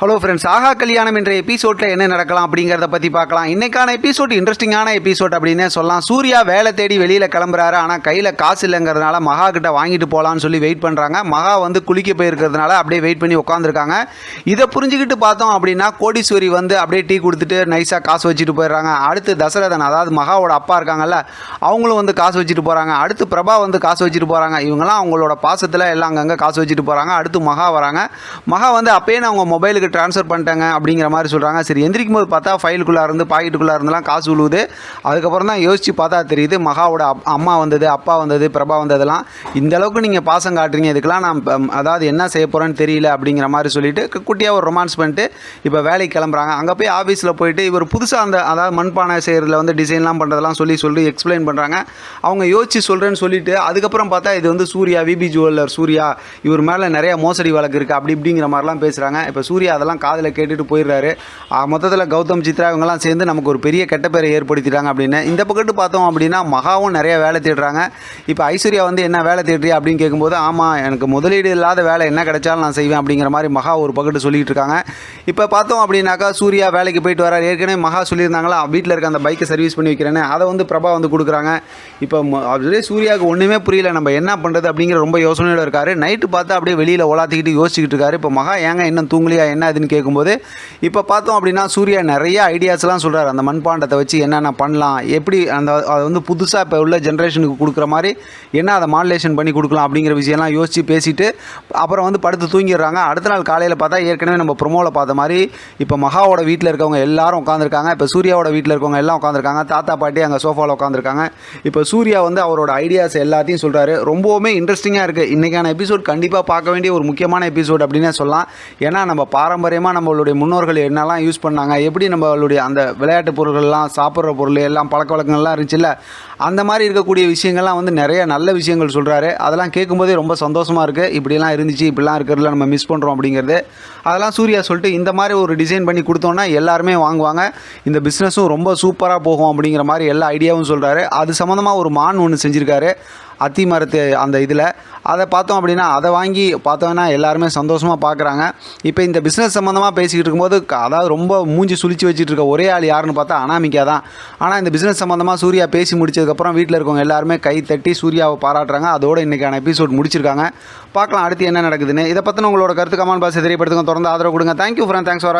Hello friends ஆஹா கல்யாணம் என்ற எபிசோடில் என்ன நடக்கலாம் அப்படிங்கிறத பற்றி பார்க்கலாம். இன்னைக்கான எபிசோட் இன்ட்ரெஸ்டிங்கான எபிசோட் அப்படின்னே சொல்லலாம். சூர்யா வேலை தேடி வெளியில் கிளம்புறாரு. ஆனால் கையில் காசு இல்லைங்கிறதுனால மகா கிட்ட வாங்கிட்டு போகலான்னு சொல்லி வெயிட் பண்ணுறாங்க மகா வந்து குளிக்க போயிருக்கிறதுனால அப்படியே வெயிட் பண்ணி உட்காந்துருக்காங்க இதை புரிஞ்சுக்கிட்டு பார்த்தோம் அப்படின்னா கோடீஸ்வரி வந்து அப்படியே டீ கொடுத்துட்டு நைஸாக காசு வச்சுட்டு போயிடுறாங்க. அடுத்து தசரதன் அதாவது மகாவோட அப்பா இருக்காங்கல்ல அவங்களும் வந்து காசு வச்சுட்டு போகிறாங்க அடுத்து பிரபா வந்து காசு வச்சுட்டு போகிறாங்க இவங்கெல்லாம் அவங்களோட பாசத்தில் எல்லாம் அங்கங்கே காசு வச்சுட்டு போகிறாங்க அடுத்து மகா வராங்க. மகா வந்து அப்பயே நான் அவங்க மொபைலுக்கு ட்ரான்ஸ்ஃபர் பண்ணிட்டாங்க அப்படிங்கிற மாதிரி சொல்கிறாங்க சரி எந்திரிக்கும் போது பார்த்தா ஃபைலுக்குள்ளே இருந்து பாக்கெட்டுக்குள்ளே இருந்தெல்லாம் காசு விழுவுது. அதுக்கப்புறம் தான் யோசித்து பார்த்தா தெரியுது மகாவோட அப்- அம்மா வந்தது அப்பா வந்தது பிரபா வந்ததெல்லாம் இந்த அளவுக்கு நீங்கள் பாசம் காட்டுறீங்க. இதுக்கெல்லாம் நான் அதாவது என்ன செய்ய போகிறேன்னு தெரியல அப்படிங்கிற மாதிரி சொல்லிட்டு குட்டியாக ஒரு ரொமான்ஸ் பண்ணிட்டு இப்போ வேலைக்கு கிளம்புறாங்க. அங்கே போய் ஆஃபீஸில் போயிட்டு இவர் புதுசாக அந்த அதாவது மண்பானை செய்கிறதுல வந்து டிசைன்லாம் பண்ணுறதெல்லாம் சொல்லி சொல்லி எக்ஸ்பிளைன் பண்ணுறாங்க அவங்க யோசிச்சு சொல்கிறேன்னு சொல்லிட்டு அதுக்கப்புறம் பார்த்தா இது வந்து சூர்யா விபி ஜுவல்லர் சூர்யா. இவர் மேலே நிறைய மோசடி வழக்கு இருக்குது அப்படி இப்படிங்கிற மாதிரிலாம் பேசுகிறாங்க இப்போ சூர்யா அதெல்லாம் காதில் கேட்டுட்டு போயிடுறாரு. மொத்தத்தில் கௌதம் சித்ரா இவங்கெல்லாம் சேர்ந்து நமக்கு ஒரு பெரிய கெட்ட பேரை ஏற்படுத்திட்டாங்க அப்படின்னு. இந்த பக்கத்து பார்த்தோம் அப்படின்னா மகாவும் நிறைய வேலை தேடுறாங்க. இப்போ ஐஸ்வர்யா வந்து என்ன வேலை தேடுறியா அப்படின்னு கேட்கும்போது ஆமாம் எனக்கு முதலீடு இல்லாத வேலை என்ன கிடைச்சாலும் நான் செய்வேன் அப்படிங்கிற மாதிரி மகா ஒரு பக்கத்து சொல்லிட்டு இருக்காங்க. இப்போ பார்த்தோம் அப்படின்னாக்கா சூர்யா வேலைக்கு போயிட்டு வரார். ஏற்கனவே மகா சொல்லியிருந்தாங்களா வீட்டில் இருக்க அந்த பைக்கை சர்வீஸ் பண்ணி வைக்கிறேன்னு. அதை வந்து பிரபா வந்து கொடுக்குறாங்க. இப்போ அப்படியே சூர்யாவுக்கு ஒன்றுமே புரியல நம்ம என்ன பண்ணுறது அப்படிங்கிற ரொம்ப யோசனையோடு இருக்காரு. நைட்டு பார்த்தா அப்படியே வெளியில் ஓலாத்திக்கிட்டு யோசிச்சுக்கிட்டு இருக்காரு. இப்போ மகா ஏங்க இன்னும் தூங்கலையா என்ன அதுன்னு கேட்கும்போது இப்போ பார்த்தோம் அப்படின்னா சூர்யா நிறைய ஐடியாஸ்லாம் சொல்கிறார் அந்த மண்பாண்டத்தை வச்சு என்னென்ன பண்ணலாம் எப்படி அந்த அதை வந்து புதுசாக இப்போ உள்ள ஜென்ரேஷனுக்கு கொடுக்குற மாதிரி என்ன அதை மாடுலேஷன் பண்ணி கொடுக்கலாம் அப்படிங்கிற விஷயம்லாம் யோசித்து பேசிட்டு அப்புறம் வந்து படுத்து தூங்கிடுறாங்க. அடுத்த நாள் காலையில் பார்த்தா ஏற்கனவே நம்ம ப்ரொமோவில் பார்த்த மாதிரி இப்போ மகாவோட வீட்டில் இருக்கவங்க எல்லாரும் உட்காந்துருக்காங்க இப்போ சூர்யாவோட வீட்டில் இருக்கவங்க எல்லாம் உட்காந்துருக்காங்க தாத்தா பாட்டி அங்கே சோஃபாவில் உட்காந்துருக்காங்க இப்போ சூர்யா வந்து அவரோட ஐடியாஸ் எல்லாத்தையும் சொல்கிறாரு ரொம்பவுமே இன்ட்ரெஸ்டிங்காக இருக்குது இன்றைக்கான எபிசோட் கண்டிப்பாக பார்க்க வேண்டிய ஒரு முக்கியமான எபிசோட் அப்படின்னே சொல்லலாம். ஏன்னா நம்ம பாரம்பரியமாக நம்மளுடைய முன்னோர்கள் என்னெல்லாம் யூஸ் பண்ணாங்க எப்படி நம்மளுடைய அந்த விளையாட்டு பொருள்கள்லாம் சாப்பிட்ற பொருள் எல்லாம் பழக்க வழக்கங்கள்லாம் இருந்துச்சுல்ல அந்த மாதிரி இருக்கக்கூடிய விஷயங்கள்லாம் வந்து நிறைய நல்ல விஷயங்கள் சொல்கிறாரு அதெல்லாம் கேட்கும்போதே ரொம்ப சந்தோஷமாக இருக்குது இப்படிலாம் இருந்துச்சு இப்படிலாம் இருக்கிறதுல நம்ம மிஸ் பண்ணுறோம் அப்படிங்கிறது. அதெல்லாம் சூர்யா சொல்லிட்டு இந்த மாதிரி ஒரு டிசைன் பண்ணி கொடுத்தோன்னா எல்லாருமே வாங்குவாங்க. இந்த பிஸ்னஸும் ரொம்ப சூப்பராக போகும் அப்படிங்கிற மாதிரி எல்லா ஐடியாவும் சொல்கிறாரு அது சம்மந்தமாக ஒரு மான் ஒன்று செஞ்சுருக்காரு. அத்தி மரத்து அந்த இதில். அதை பார்த்தோம் அப்படின்னா அதை வாங்கி பார்த்தோன்னா எல்லாருமே சந்தோஷமாக பார்க்குறாங்க. இப்போ இந்த பிஸ்னஸ் சம்மந்தமாக பேசிக்கிட்டு இருக்கும்போது அதாவது ரொம்ப மூஞ்சி சுழிச்சு வச்சுட்டு இருக்க ஒரே ஆள் யாருன்னு பார்த்தா அனாமிக்கா தான். ஆனால் இந்த பிஸ்னஸ் சம்மந்தமாக சூர்யா பேசி முடிச்சதுக்கப்புறம் வீட்டில் இருக்கவங்க எல்லாருமே கை தட்டி சூர்யாவை பாராட்டுறாங்க. அதோட இன்றைக்கான எபிசோட் முடிச்சிருக்காங்க. பார்க்கலாம் அடுத்து என்ன நடக்குதுன்னு. இதை பற்றின உங்களோட கருத்து கமான் பாஸ் தெரியப்படுத்துங்க. தொடர்ந்து ஆதரவு கொடுங்க. Thank you friend thanks for